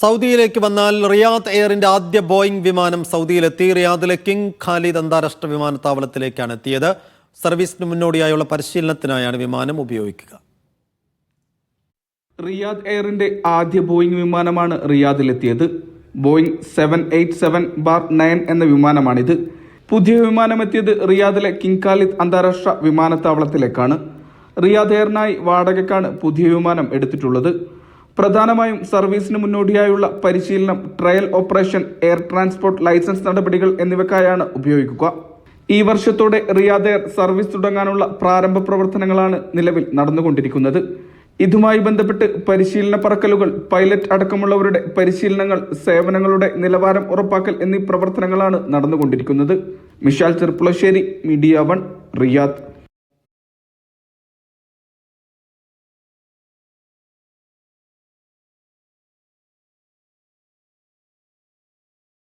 സൗദിയിലേക്ക് വന്നാൽ റിയാദ് എയറിന്റെ ആദ്യ ബോയിംഗ് വിമാനം സൗദിയിലെത്തി. റിയാദിലെ കിങ് ഖാലിദ് അന്താരാഷ്ട്ര വിമാനത്താവളത്തിലേക്കാണ് എത്തിയത്. സർവീസിന് മുന്നോടിയായുള്ള പരിശീലനത്തിനായാണ് വിമാനം ഉപയോഗിക്കുക. റിയാദ് എയറിന്റെ ആദ്യ ബോയിംഗ് വിമാനമാണ് റിയാദിലെത്തിയത്. Boeing seven eight seven bar nine എന്ന വിമാനമാണിത്. പുതിയ വിമാനം എത്തിയത് റിയാദിലെ കിങ് ഖാലിദ് അന്താരാഷ്ട്ര വിമാനത്താവളത്തിലേക്കാണ്. റിയാദ് എയറിനായി വാടകയ്ക്കാണ് പുതിയ വിമാനം എടുത്തിട്ടുള്ളത്. പ്രധാനമായും സർവീസിന് മുന്നോടിയായുള്ള പരിശീലനം trial operation air transport licence നടപടികൾ എന്നിവയ്ക്കായാണ് ഉപയോഗിക്കുക. ഈ വർഷത്തോടെ റിയാദ് എയർ സർവീസ് തുടങ്ങാനുള്ള പ്രാരംഭ പ്രവർത്തനങ്ങളാണ് നിലവിൽ നടന്നുകൊണ്ടിരിക്കുന്നത്. ഇതുമായി ബന്ധപ്പെട്ട് പരിശീലന പറക്കലുകൾ പൈലറ്റ് അടക്കമുള്ളവരുടെ പരിശീലനങ്ങൾ സേവനങ്ങളുടെ നിലവാരം ഉറപ്പാക്കൽ എന്നീ പ്രവർത്തനങ്ങളാണ് നടന്നുകൊണ്ടിരിക്കുന്നത്. Mishal Cherpulassery media one Riyadh.